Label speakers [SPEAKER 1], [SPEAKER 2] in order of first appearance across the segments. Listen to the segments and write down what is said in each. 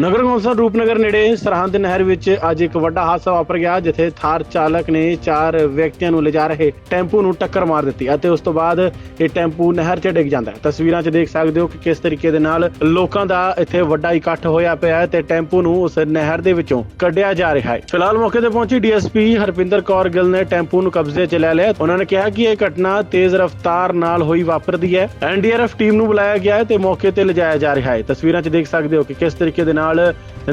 [SPEAKER 1] ਨਗਰ council Rupnagar ਨੇੜੇ ਸਰਹੰਦ ਨਹਿਰ ਵਿੱਚ ਅੱਜ ਇੱਕ ਵੱਡਾ ਹਾਦਸਾ ਵਾਪਰ ਗਿਆ, ਜਿੱਥੇ ਥਾਰ ਚਾਲਕ ਨੇ ਚਾਰ ਵਿਅਕਤੀਆਂ ਨੂੰ ਲਿਜਾ ਰਹੇ ਟੈਂਪੂ ਨੂੰ ਟੱਕਰ ਮਾਰ ਦਿੱਤੀ ਅਤੇ ਉਸ ਤੋਂ ਬਾਅਦ ਇਹ ਟੈਂਪੂ ਨਹਿਰ 'ਚ ਡਿੱਗ ਜਾਂਦਾ ਹੈ। ਤਸਵੀਰਾਂ 'ਚ ਦੇਖ ਸਕਦੇ ਹੋ ਕਿ ਕਿਸ ਤਰੀਕੇ ਦੇ ਨਾਲ ਲੋਕਾਂ ਦਾ ਇੱਥੇ ਵੱਡਾ ਇਕੱਠ ਹੋਇਆ ਪਿਆ ਹੈ ਤੇ ਟੈਂਪੂ ਨੂੰ ਉਸ ਨਹਿਰ ਦੇ ਵਿੱਚੋਂ ਕੱਢਿਆ ਜਾ ਰਿਹਾ ਹੈ। ਫਿਲਹਾਲ ਮੌਕੇ ਤੇ ਪਹੁੰਚੀ ਡੀਐਸਪੀ ਹਰਪਿੰਦਰ ਕੌਰ ਗਿੱਲ ਨੇ ਟੈਂਪੂ ਨੂੰ ਕਬਜ਼ੇ 'ਚ ਲੈ ਲਿਆ। ਉਹਨਾਂ ਨੇ ਕਿਹਾ ਕਿ ਇਹ ਘਟਨਾ ਤੇਜ਼ ਰਫ਼ਤਾਰ ਨਾਲ ਹੋਈ ਵਾਪਰਦੀ ਹੈ। ਐਨਡੀਆਰਐਫ ਟੀਮ ਨੂੰ ਬੁਲਾਇਆ ਗਿਆ ਹੈ ਤੇ ਮੌਕੇ ਤੇ ਲਿਜਾਇਆ ਜਾ ਰਿਹਾ ਹੈ। ਤਸਵੀਰਾਂ 'ਚ ਦੇਖ ਸਕਦੇ ਹੋ ਕਿ ਕਿਸ ਤਰੀਕੇ ਦੇ ਨਾਲ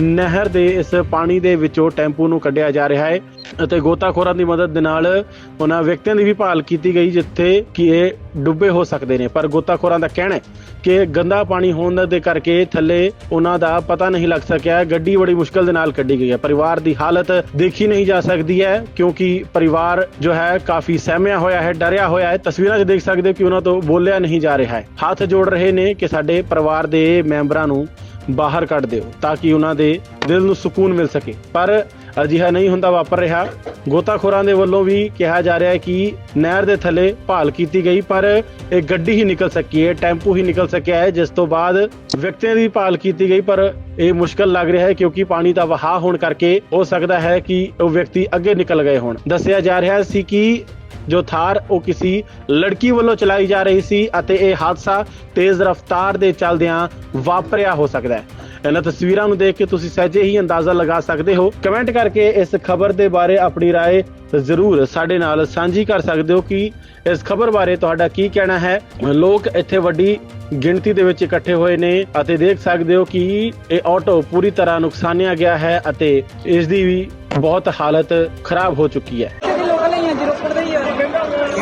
[SPEAKER 1] ਨਹਿਰ ਦੇ ਇਸ ਪਾਣੀ ਦੇ ਵਿੱਚੋਂ ਟੈਂਪੂ ਨੂੰ ਕੱਢਿਆ ਜਾ ਰਿਹਾ ਹੈ ਅਤੇ ਗੋਤਾਖੋਰਾਂ ਦੀ ਮਦਦ ਦੇ ਨਾਲ ਉਹਨਾਂ ਵਿਅਕਤੀਆਂ ਦੀ ਵੀ ਭਾਲ ਕੀਤੀ ਗਈ, ਜਿੱਥੇ ਕਿ ਇਹ ਡੁੱਬੇ ਹੋ ਸਕਦੇ ਨੇ। ਪਰ ਗੋਤਾਖੋਰਾਂ ਦਾ ਕਹਿਣਾ ਹੈ ਕਿ ਗੰਦਾ ਪਾਣੀ ਹੋਣ ਦੇ ਕਰਕੇ ਥੱਲੇ ਉਹਨਾਂ ਦਾ ਪਤਾ ਨਹੀਂ ਲੱਗ ਸਕਿਆ। ਗੱਡੀ ਬੜੀ ਮੁਸ਼ਕਲ ਦੇ ਨਾਲ ਕੱਢੀ ਗਈ ਹੈ। ਪਰਿਵਾਰ ਦੀ ਹਾਲਤ ਦੇਖੀ ਨਹੀਂ ਜਾ ਸਕਦੀ ਹੈ, ਕਿਉਂਕਿ ਪਰਿਵਾਰ ਜੋ ਹੈ ਕਾਫੀ ਸਹਿਮਿਆ ਹੋਇਆ ਹੈ, ਡਰਿਆ ਹੋਇਆ ਹੈ। ਤਸਵੀਰਾਂ 'ਚ ਦੇਖ ਸਕਦੇ ਹੋ ਕਿ ਉਹਨਾਂ ਤੋਂ ਬੋਲਿਆ ਨਹੀਂ ਜਾ ਰਿਹਾ ਹੈ। ਹੱਥ ਜੋੜ ਰਹੇ ਨੇ ਕਿ ਸਾਡੇ ਪਰਿਵਾਰ ਦੇ ਮੈਂਬਰਾਂ ਨੂੰ ਬਾਹਰ ਕੱਢ ਦਿਓ ਤਾਂ ਕਿ ਉਹਨਾਂ ਦੇ ਦਿਲ ਨੂੰ ਸਕੂਨ ਮਿਲ ਸਕੇ। ਪਰ ਅਜਿਹਾ ਨਹੀਂ ਹੁੰਦਾ ਵਾਪਰ ਰਿਹਾ। ਗੋਤਾਖੋਰਾਂ ਦੇ ਵੱਲੋਂ ਵੀ ਕਿਹਾ ਜਾ ਰਿਹਾ ਹੈ ਕਿ ਨਹਿਰ ਦੇ ਥੱਲੇ ਭਾਲ ਕੀਤੀ ਗਈ, ਪਰ ਇਹ ਗੱਡੀ ਹੀ ਨਿਕਲ ਸਕੀ ਹੈ, ਟੈਂਪੂ ਹੀ ਨਿਕਲ ਸਕਿਆ ਹੈ, ਜਿਸ ਤੋਂ ਬਾਅਦ ਵਿਅਕਤੀਆਂ ਦੀ ਭਾਲ ਕੀਤੀ ਗਈ, ਪਰ ਇਹ ਮੁਸ਼ਕਲ ਲੱਗ ਰਿਹਾ ਹੈ ਕਿਉਂਕਿ ਪਾਣੀ ਦਾ ਵਹਾਅ ਹੋਣ ਕਰਕੇ ਹੋ ਸਕਦਾ ਹੈ ਕਿ ਉਹ ਵਿਅਕਤੀ ਅੱਗੇ ਨਿਕਲ ਗਏ ਹੋਣ। ਦੱਸਿਆ ਜਾ ਰਿਹਾ ਸੀ ਕਿ ਜੋ ਥਾਰ, ਉਹ ਕਿਸੇ ਲੜਕੀ ਵੱਲੋਂ ਚਲਾਈ ਜਾ ਰਹੀ ਸੀ ਅਤੇ ਇਹ ਹਾਦਸਾ ਤੇਜ਼ ਰਫ਼ਤਾਰ ਦੇ ਚੱਲਦਿਆਂ ਵਾਪਰਿਆ ਹੋ ਸਕਦਾ ਹੈ। ਇਹਨਾਂ ਤਸਵੀਰਾਂ ਨੂੰ ਦੇਖ ਕੇ ਤੁਸੀਂ ਸਹਿਜੇ ਹੀ ਅੰਦਾਜ਼ਾ ਲਗਾ ਸਕਦੇ ਹੋ ਕਮੈਂਟ ਕਰਕੇ ਇਸ ਖਬਰ ਦੇ ਬਾਰੇ ਆਪਣੀ رائے ਜ਼ਰੂਰ ਸਾਡੇ ਨਾਲ ਸਾਂਝੀ ਕਰ ਸਕਦੇ ਹੋ ਕਿ ਇਸ ਖਬਰ ਬਾਰੇ ਤੁਹਾਡਾ ਕੀ ਕਹਿਣਾ ਹੈ ਲੋਕ ਇੱਥੇ ਵੱਡੀ ਗਿਣਤੀ ਦੇ ਵਿੱਚ ਇਕੱਠੇ ਹੋਏ ਨੇ ਅਤੇ ਦੇਖ ਸਕਦੇ ਹੋ ਕਿ ਇਹ ਆਟੋ ਪੂਰੀ ਤਰ੍ਹਾਂ ਨੁਕਸਾਨਿਆ ਗਿਆ ਹੈ ਅਤੇ ਇਸ ਦੀ ਵੀ ਬਹੁਤ ਹਾਲਤ ਖਰਾਬ ਹੋ ਚੁੱਕੀ ਹੈ
[SPEAKER 2] ਕਿਹੜੀ ਲੋਕਲ ਹੀ ਆ ਜੀ ਰੋਪੜ ਦੇ ਹੀ ਆ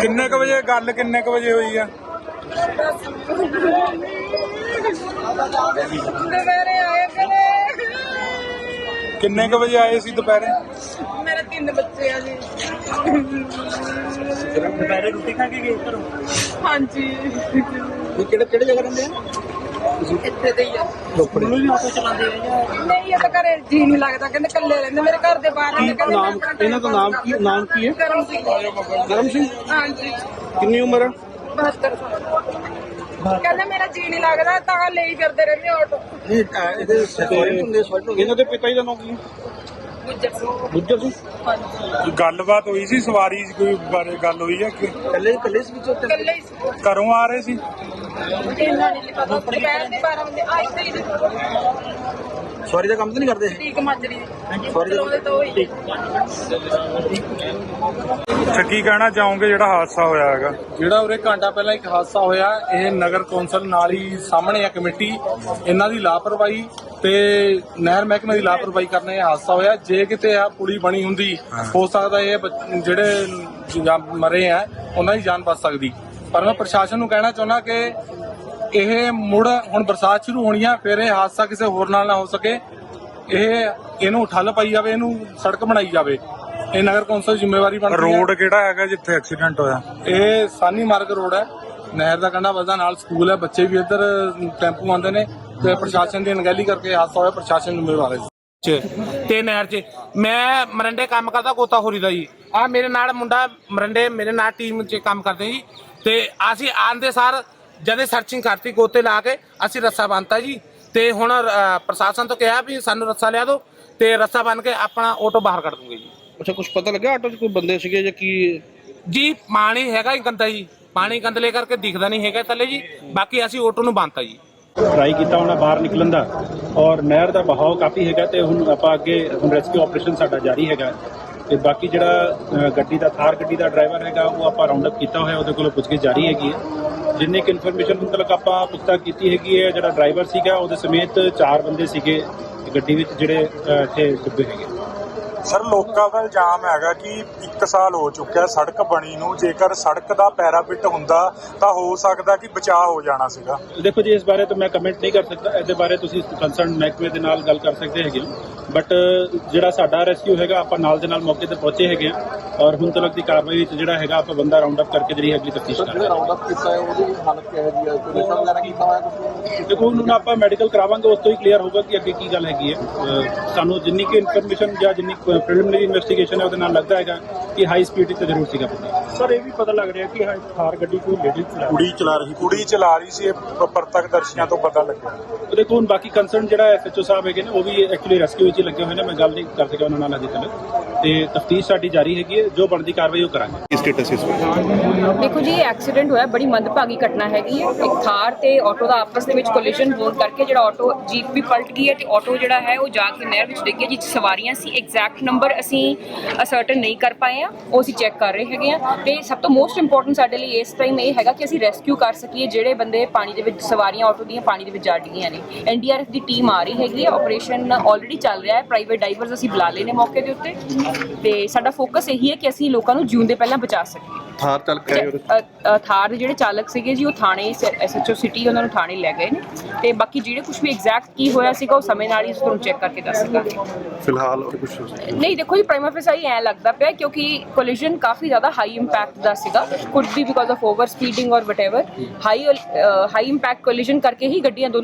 [SPEAKER 3] ਕਿੰਨੇ ਕ ਵਜੇ ਗੱਲ ਕਿੰਨੇ ਕ ਵਜੇ ਹੋਈ ਆ
[SPEAKER 2] ਦੁਪਹਿਰੇ ਆਏ ਕਨੇ
[SPEAKER 3] ਕਿੰਨੇ ਕ ਵਜੇ ਆਏ ਸੀ ਦੁਪਹਿਰੇ?
[SPEAKER 2] ਮੇਰੇ ਤਿੰਨ ਬੱਚੇ ਆ ਜੀ।
[SPEAKER 4] ਦੁਪਹਿਰੇ ਰੋਟੀ ਖਾ ਕੇ ਗਏ ਘਰੋਂ?
[SPEAKER 2] ਹਾਂਜੀ।
[SPEAKER 4] ਕਿਹੜੇ ਕਿਹੜੇ ਜਗ੍ਹਾ ਰਹਿੰਦੇ ਆ
[SPEAKER 2] ਇੱਥੇ ਦੇ ਹੀ ਆ।
[SPEAKER 4] ਨੂੰ ਵੀ ਆਟੋ ਚਲਾਉਂਦੇ ਆ ਜਾਂ
[SPEAKER 2] ਨਹੀਂ ਇਹ ਤਾਂ ਘਰੇ ਜੀ ਨਹੀਂ ਲੱਗਦਾ। ਕਹਿੰਦੇ ਇਕੱਲੇ ਰਹਿੰਦੇ। ਮੇਰੇ ਘਰ ਦੇ ਬਾਹਰ ਰਹਿੰਦੇ ਕਹਿੰਦੇ
[SPEAKER 4] ਨਾਮ ਇਹਨਾਂ ਦਾ ਨਾਮ ਕੀ ਨਾਮ ਕੀ ਹੈ?
[SPEAKER 2] ਕਰਮ ਸਿੰਘ।
[SPEAKER 4] ਕਰਮ ਸਿੰਘ?
[SPEAKER 2] ਹਾਂਜੀ।
[SPEAKER 4] ਕਿੰਨੀ ਉਮਰ ਹੈ
[SPEAKER 2] 72 ਸਾਲ। ਕਹਿੰਦੇ ਮੇਰਾ ਜੀ ਨਹੀਂ ਲੱਗਦਾ ਤਾਂ ਲਈ ਫਿਰਦੇ ਰਹਿੰਦੇ ਆਟੋ
[SPEAKER 4] ਇਹਦੇ ਹੁੰਦੇ ਇਹਨਾਂ ਦੇ ਪਿਤਾ ਜੀ ਦਾ ਨਾਮ ਕੀ ਹੈ?
[SPEAKER 2] ਗੁੱਜਰ ਸਿੰਘ।
[SPEAKER 4] ਗੁੱਜਰ ਸਿੰਘ?
[SPEAKER 2] ਹਾਂਜੀ।
[SPEAKER 3] ਗੱਲਬਾਤ ਹੋਈ ਸੀ ਸਵਾਰੀ ਕੋਈ ਬਾਰੇ ਗੱਲ ਹੋਈ ਆ ਕਿ?
[SPEAKER 4] ਪਹਿਲੇ ਪਹਿਲੇ ਸੀ ਵਿੱਚੋਂ?
[SPEAKER 2] ਇਕੱਲੇ ਹੀ ਸੀ।
[SPEAKER 3] ਘਰੋਂ ਆ ਰਹੇ ਸੀ?
[SPEAKER 2] ਇਹਨਾਂ ਨੇ ਨਹੀਂ ਪਤਾ ਦੁਪਹਿਰ ਦੇ 12 ਵਜੇ ਆਈ ਤੇ ਹੀ
[SPEAKER 4] ਸਵਾਰੀ ਦਾ ਕੰਮ ਤਾਂ ਨਹੀਂ ਕਰਦੇ?
[SPEAKER 2] ਠੀਕ ਮਾਜਰੀ
[SPEAKER 4] ਸੌਰੀ।
[SPEAKER 2] ਚਲਾਉਂਦੇ ਤਾਂ ਹੋਈ
[SPEAKER 3] ਤੇ ਕੀ ਕਹਿਣਾ ਚਾਹੋਗੇ ਜਿਹੜਾ ਹਾਦਸਾ ਹੋਇਆ ਹੈਗਾ?
[SPEAKER 5] ਜਿਹੜਾ ਉਰੇ ਘੰਟਾ ਪਹਿਲਾਂ ਇੱਕ ਹਾਦਸਾ ਹੋਇਆ ਇਹ ਨਗਰ ਕੌਂਸਲ ਨਾਲ ਹੀ ਸਾਹਮਣੇ ਆ ਕਮੇਟੀ। ਇਹਨਾਂ ਦੀ ਲਾਪਰਵਾਹੀ ਤੇ ਨਹਿਰ ਮਹਿਕਮੇ ਦੀ ਲਾਪਰਵਾਹੀ ਕਰਨ ਇਹ ਹਾਦਸਾ ਹੋਇਆ। ਜੇ ਕਿਤੇ ਆ ਪੁਲੀ ਬਣੀ ਹੁੰਦੀ ਹੋ। ਸਕਦਾ ਇਹ ਬੱਚ- ਜਿਹੜੇ ਜਾਂ ਮਰੇ ਆ ਉਹਨਾਂ ਦੀ ਜਾਨ ਬਚ ਸਕਦੀ। ਪਰ ਮੈਂ ਪ੍ਰਸ਼ਾਸਨ ਨੂੰ ਕਹਿਣਾ ਚਾਹੁੰਦਾ ਕਿ ਇਹ ਮੁੜ ਹੁਣ ਬਰਸਾਤ ਸ਼ੁਰੂ ਹੋਣੀ ਆ ਫਿਰ ਇਹ ਹਾਦਸਾ ਕਿਸੇ ਹੋਰ ਨਾਲ ਨਾ ਹੋ ਸਕੇ। ਇਹ ਇਹਨੂੰ ਠੱਲ ਪਾਈ ਜਾਵੇ ਇਹਨੂੰ ਸੜਕ ਬਣਾਈ ਜਾਵੇ। ਇਹ ਨਗਰ ਕੌਂਸਲ ਦੀ ਜ਼ਿੰਮੇਵਾਰੀ ਬਣਦੀ ਹੈ
[SPEAKER 3] ਰੋਡ ਕਿਹੜਾ ਹੈਗਾ ਜਿੱਥੇ ਐਕਸੀਡੈਂਟ ਹੋਇਆ?
[SPEAKER 5] ਇਹ ਸਾਨੀ ਮਾਰਗ ਰੋਡ ਹੈ। ਨਹਿਰ ਦਾ ਕੰਢਾ ਵੱਜਦਾ ਨਾਲ ਸਕੂਲ ਹੈ ਬੱਚੇ ਵੀ ਇੱਧਰ ਟੈਂਪੂ ਆਉਂਦੇ ਨੇ ਤੇ ਪ੍ਰਸ਼ਾਸਨ ਦੀ ਅਣਗਹਿਲੀ ਕਰਕੇ ਹਾਦਸਾ ਹੋਇਆ ਪ੍ਰਸ਼ਾਸਨ ਜ਼ਿੰਮੇਵਾਰ ਹੈ
[SPEAKER 6] ਚ ਤੇ ਨਹਿਰ 'ਚ। ਮੈਂ ਮਰੰਡੇ ਕੰਮ ਕਰਦਾ ਗੋਤਾਖੋਰੀ ਦਾ ਜੀ। ਆ ਮੇਰੇ ਨਾਲ ਮੁੰਡਾ ਮਰੰਡੇ ਮੇਰੇ ਨਾਲ ਟੀਮ 'ਚ ਕੰਮ ਕਰਦੇ ਜੀ। ਤੇ ਅਸੀਂ ਆਂਦੇ ਸਾਰ ਜਦੇ ਸਰਚਿੰਗ ਕਰਤੀ ਗੋਤੇ ਲਾ ਕੇ ਅਸੀਂ ਰੱਸਾ ਬੰਨਤਾ ਜੀ। ਤੇ ਹੁਣ ਅ, ਪ੍ਰਸ਼ਾਸਨ ਤੋਂ ਕਿਹਾ ਵੀ ਸਾਨੂੰ ਰੱਸਾ ਲਿਆ ਦਿਓ ਤੇ ਰੱਸਾ ਬੰਨ ਕੇ ਆਪਣਾ ਆਟੋ ਬਾਹਰ ਕੱਢ ਦੂੰਗੇ ਜੀ।
[SPEAKER 4] ਅੱਛਾ ਕੁਝ ਪਤਾ ਲੱਗਿਆ ਆਟੋ 'ਚ ਕੋਈ ਬੰਦੇ ਸੀਗੇ ਜਾਂ ਕੀ?
[SPEAKER 6] ਜੀ ਪਾਣੀ ਹੈਗਾ ਹੀ ਗੰਦਾ ਜੀ। ਪਾਣੀ ਗੰਦਲੇ ਕਰਕੇ ਦਿਖਦਾ ਨਹੀਂ ਹੈਗਾ ਥੱਲੇ ਜੀ। ਬਾਕੀ ਅਸੀਂ ਆਟੋ ਨੂੰ ਬੰਨਤਾ ਜੀ।
[SPEAKER 1] ਟਰਾਈ ਕੀਤਾ ਉਹਨਾਂ ਬਾਹਰ ਨਿਕਲਣ ਦਾ। ਔਰ ਨਹਿਰ ਦਾ ਬਹਾਅ ਕਾਫੀ ਹੈਗਾ ਤੇ ਹੁਣ ਆਪਾਂ ਅੱਗੇ ਹੁਣ ਰੈਸਕਿਊ ਆਪਰੇਸ਼ਨ ਸਾਡਾ ਜਾਰੀ ਹੈਗਾ। ਤੇ ਬਾਕੀ ਜਿਹੜਾ ਅ, ਗੱਡੀ ਦਾ ਥਾਰ ਗੱਡੀ ਦਾ ਡਰਾਈਵਰ ਹੈਗਾ ਉਹ ਆਪਾਂ ਰਾਉਂਡ ਅਪ ਕੀਤਾ ਹੋਇਆ ਉਹਦੇ ਕੋਲੋਂ ਪੁੱਛਗਿੱਛ ਜਾਰੀ ਹੈਗੀ ਹੈ। ਜਿੰਨੀ ਕਿ ਇਨਫੋਰਮੇਸ਼ਨ ਮੁਤਲਕ ਆਪਾਂ ਪੁੱਛਤਾ ਕੀਤੀ ਹੈਗੀ ਹੈ, ਜਿਹੜਾ ਡਰਾਈਵਰ ਸੀਗਾ, ਉਹਦੇ ਸਮੇਤ ਚਾਰ ਬੰਦੇ ਸੀਗੇ ਗੱਡੀ ਵਿੱਚ ਜਿਹੜੇ ਇੱਥੇ ਡੁੱਬੇ ਹੈਗੇ।
[SPEAKER 3] ਸਰ ਲੋਕਾਂ ਦਾ ਇਲਜ਼ਾਮ ਹੈਗਾ ਕਿ 1 ਸਾਲ ਹੋ ਚੁੱਕਿਆ ਸੜਕ ਬਣੀ ਨੂੰ। ਜੇਕਰ ਸੜਕ ਦਾ ਪੈਰਾਪਿਟ ਹੁੰਦਾ ਤਾਂ ਹੋ ਸਕਦਾ ਕਿ ਬਚਾਅ ਹੋ ਜਾਣਾ ਸੀਗਾ।
[SPEAKER 1] ਦੇਖੋ ਜੀ ਇਸ ਬਾਰੇ ਤਾਂ ਮੈਂ ਕਮੈਂਟ ਨਹੀਂ ਕਰ ਸਕਦਾ। ਇਹਦੇ ਬਾਰੇ ਤੁਸੀਂ ਕੰਸਰਨ ਮਹਿਕਮੇ ਦੇ ਨਾਲ ਗੱਲ ਕਰ ਸਕਦੇ ਹੈਗੇ ਹੋ। ਬਟ ਜਿਹੜਾ ਸਾਡਾ ਰੈਸਕਿਊ ਹੈਗਾ ਆਪਾਂ ਨਾਲ ਦੇ ਨਾਲ ਮੌਕੇ ਤੇ ਪਹੁੰਚੇ ਹੈਗੇ ਆ ਔਰ ਹੁਣ ਤੱਕ ਦੀ ਕਾਰਵਾਈ ਵਿੱਚ ਜਿਹੜਾ ਹੈਗਾ ਆਪਾਂ ਬੰਦਾ ਰਾਉਂਡ ਅਪ ਕਰਕੇ ਜਿਹੜੀ ਅਗਲੀ ਤਫਤੀਸ਼ ਕਰ ਰਹੇ ਹਾਂ।
[SPEAKER 4] ਰਾਉਂਡ ਅਪ ਕੀਤਾ ਹੈ ਉਹਦੀ ਹਾਲਤ ਕਿਹੋ ਜਿਹੀ ਹੈ? ਕੋਈ ਨਸ਼ਾ ਵਗੈਰਾ ਕੀਤਾ ਹੋਇਆ ਕੁਝ
[SPEAKER 1] ਦੇਖੋ ਹੁਣ ਆਪਾਂ ਮੈਡੀਕਲ ਕਰਾਵਾਂਗੇ ਉਸ ਤੋਂ ਹੀ ਕਲੀਅਰ ਹੋਊਗਾ ਕਿ ਅੱਗੇ ਕੀ ਗੱਲ ਹੈਗੀ ਹੈ। ਸਾਨੂੰ ਜਿੰਨੀ ਕਿ ਇਨਫੋਰਮੇਸ਼ਨ ਜਾਂ ਜਿੰਨੀ ਪ੍ਰੀਲਿਮਿਨਰੀ ਇਨਵੈਸਟੀਗੇਸ਼ਨ ਹੈ ਉਹਦੇ ਨਾਲ ਲੱਗਦਾ ਹੈਗਾ
[SPEAKER 7] ਕਿ ਹਾਈ ਸਪੀਡ ਤੇ ਜ਼ਰੂਰ ਸੀਗਾ ਬੰਦਾ।
[SPEAKER 8] ਸਰ ਇਹ ਵੀ ਪਤਾ ਲੱਗ ਰਿਹਾ ਕਿ ਹਾਂ ਥਾਰ ਗੱਡੀ ਕੋਈ ਲੇਡੀ ਚਲਾ
[SPEAKER 3] ਕੁੜੀ ਚਲਾ ਰਹੀ ਕੁੜੀ ਚਲਾ ਰਹੀ ਸੀ ਇਹ ਪ੍ਰਤੱਖ ਦਰਸ਼ੀਆਂ ਤੋਂ ਪਤਾ ਲੱਗਿਆ।
[SPEAKER 7] ਦੇਖੋ ਹੁਣ ਬਾਕੀ ਕੰਸਰਨ ਜਿਹੜਾ ਐਸਐਚਓ ਸਾਹਿਬ ਹੈਗੇ ਨੇ ਉਹ ਵੀ ਐਕਚੁਅਲੀ ਰੈਸਕਿਊ ਵਿੱਚ ਹੀ ਲੱਗੇ ਹੋਏ ਨੇ। ਮੈਂ ਗੱਲ ਨਹੀਂ ਕਰ ਸਕਿਆ ਉਹਨਾਂ ਨਾਲ ਅਜੇ ਤੱਕ। ਤੇ ਤਫਤੀਸ਼ ਸਾਡੀ ਜਾਰੀ ਹੈਗੀ ਹੈ। ਜੋ ਬਣਦੀ ਕਾਰਵਾਈ ਉਹ ਕਰਾਂਗੇ।
[SPEAKER 9] ਦੇਖੋ ਜੀ ਇਹ ਐਕਸੀਡੈਂਟ ਹੋਇਆ ਬੜੀ ਮੰਦਭਾਗੀ ਘਟਨਾ ਹੈਗੀ ਹੈ। ਇੱਕ ਥਾਰ ਤੇ ਆਟੋ ਦਾ ਆਪਸ ਦੇ ਵਿੱਚ ਕੋਲੀਜਨ ਹੋਣ ਕਰਕੇ ਜਿਹੜਾ ਆਟੋ ਜੀਪ ਵੀ ਪਲਟ ਗਈ ਹੈ ਤੇ ਆਟੋ ਜਿਹੜਾ ਹੈ ਉਹ ਜਾ ਕੇ ਨਹਿਰ ਵਿੱਚ ਡਿੱਗ ਗਿਆ ਜਿਸ ਸਵਾਰੀਆਂ ਸੀ। ਐਗਜ਼ੈਕਟ ਨੰਬਰ ਅਸੀਂ ਅਸਰਟਨ ਨਹੀਂ ਕਰ ਪਾਏ ਆ ਉਹ ਅਸੀਂ ਚੈੱਕ ਕਰ ਰਹੇ ਹੈਗੇ ਆ ਤੇ ਸਭ ਤੋਂ ਮੋਸਟ ਇੰਪੋਰਟੈਂਟ ਸਾਡੇ ਲਈ ਇਸ ਟਾਈਮ ਇਹ ਹੈਗਾ ਕਿ ਅਸੀਂ ਰੈਸਕਿਊ ਕਰ ਸਕੀਏ ਜਿਹੜੇ ਬੰਦੇ ਪਾਣੀ ਦੇ ਵਿੱਚ ਸਵਾਰੀਆਂ ਆਟੋ ਦੀਆਂ ਪਾਣੀ ਦੇ ਵਿੱਚ ਜਾ ਡਿੱਗੀਆਂ ਨੇ। ਐਨਡੀਆਰਐਫ ਦੀ ਟੀਮ ਆ ਰਹੀ ਹੈਗੀ ਹੈ। ਆਪਰੇਸ਼ਨ ਆਲਰੇਡੀ ਚੱਲ ਰਿਹਾ ਹੈ। ਪ੍ਰਾਈਵੇਟ ਡਾਈਵਰਸ ਅਸੀਂ ਬੁਲਾ ਲਏ ਨੇ ਮੌਕੇ ਦੇ ਉੱਤੇ। ਤੇ ਸਾਡਾ ਫੋਕਸ ਇਹੀ ਹੈ ਕਿ ਅਸੀਂ ਲੋਕਾਂ ਨੂੰ ਜਿਉਂਦੇ ਪਹਿਲਾਂ ਬਚਾ ਸਕੀਏ।
[SPEAKER 4] ਥਾਰ ਚੱਲ ਕੇ ਆਏ ਉਹਦੇ
[SPEAKER 9] ਅ- ਅ- ਥਾਰ ਦੇ ਜਿਹੜੇ ਚਾਲਕ ਸੀਗੇ ਜੀ ਉਹ ਥਾਣੇ ਐਸਐਚਓ ਸਿਟੀ ਉਹਨਾਂ ਨੂੰ ਥਾਣੇ ਲੈ ਗਏ ਨੇ। ਤੇ ਬਾਕੀ ਜਿਹੜੇ ਕੁਝ ਵੀ ਐਗਜ਼ੈਕਟ ਕੀ ਹੋਇਆ ਸੀਗਾ ਉਹ ਸਮੇਂ ਨਾਲ ਹੀ ਉਸ ਨੂੰ ਚੈੱਕ ਕਰਕੇ ਦੱਸ ਸਕਾਂਗੇ।
[SPEAKER 4] ਫਿਲਹਾਲ ਕੁਝ
[SPEAKER 9] ਨਹੀਂ। ਦੇਖੋ ਜੀ ਪ੍ਰਾਈਮਾ ਫੇਸਾਈ ਐ ਲੱਗਦਾ ਪਿਆ ਕਿਉਂਕਿ ਕੋਲੀਜਨ ਕਾਫੀ ਜ਼ਿਆਦਾ ਹਾਈ ਇੰਪੈਕਟ ਦਾ ਸੀਗਾ। Could be because of over speeding or whatever high high impact collision ਕਰਕੇ ਹੀ ਗੱਡੀਆਂ ਦੋਨੋਂ